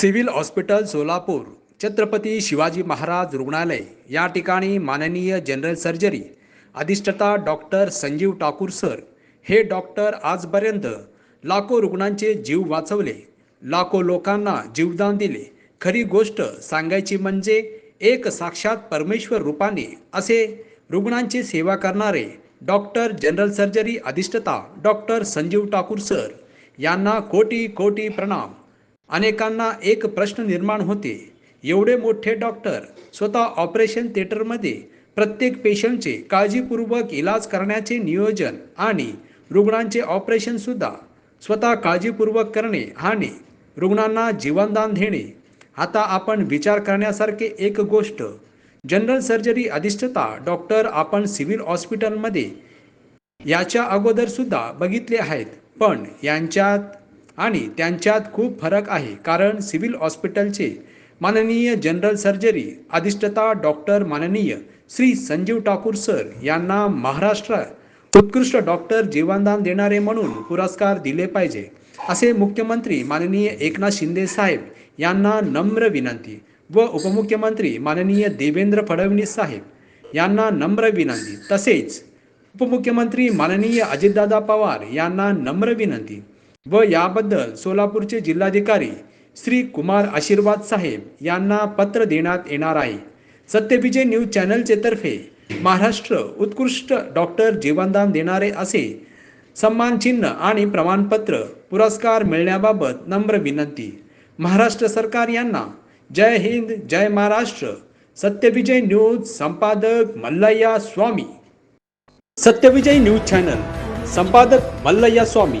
Civil hospital Solapur Chhatrapati Shivaji Maharaj रुग्णालय या ठिकाणी माननीय जनरल सर्जरी अधिष्ठता डॉक्टर संजीव ठाकूर सर हे डॉक्टर आजपर्यंत लाखो रुग्णांचे जीव वाचवले लाखो लोकांना जीवदान दिले. खरी गोष्ट सांगायची म्हणजे एक साक्षात परमेश्वर रूपाने असे रुग्णांची सेवा करणारे डॉक्टर जनरल सर्जरी अधिष्ठता डॉक्टर संजीव ठाकूर सर यांना कोटी कोटी प्रणाम. अनेकांना एक प्रश्न निर्माण होते. एवढे मोठे डॉक्टर स्वतः ऑपरेशन थिएटरमध्ये प्रत्येक पेशंटचे काळजीपूर्वक इलाज करण्याचे नियोजन आणि रुग्णांचे ऑपरेशनसुद्धा स्वतः काळजीपूर्वक करणे आणि रुग्णांना जीवनदान देणे. आता आपण विचार करण्यासारखे एक गोष्ट जनरल सर्जरी अधिष्ठता डॉक्टर आपण सिव्हिल हॉस्पिटलमध्ये याच्या अगोदरसुद्धा बघितले आहेत. पण यांच्यात आणि त्यांच्यात खूप फरक आहे कारण सिव्हिल हॉस्पिटलचे माननीय जनरल सर्जरी अधिष्ठता डॉक्टर माननीय श्री संजीव ठाकूर सर यांना महाराष्ट्र उत्कृष्ट डॉक्टर जीवनदान देणारे म्हणून पुरस्कार दिले पाहिजे असे मुख्यमंत्री माननीय एकनाथ शिंदे साहेब यांना नम्र विनंती व उपमुख्यमंत्री माननीय देवेंद्र फडणवीस साहेब यांना नम्र विनंती. तसेच उपमुख्यमंत्री माननीय अजितदादा पवार यांना नम्र विनंती. व याबद्दल सोलापूरचे जिल्हाधिकारी श्री कुमार आशीर्वाद साहेब यांना पत्र देण्यात येणार आहे. सत्यविजय न्यूज चॅनलचे तर्फे महाराष्ट्र उत्कृष्ट डॉक्टर जीवनदान देणारे असे सन्मानचिन्ह आणि प्रमाणपत्र पुरस्कार मिळण्याबाबत नम्र विनंती. महाराष्ट्र सरकार यांना जय हिंद जय महाराष्ट्र. सत्यविजय न्यूज संपादक मल्लय्या स्वामी. सत्यविजय न्यूज चॅनल संपादक मल्लय्या स्वामी.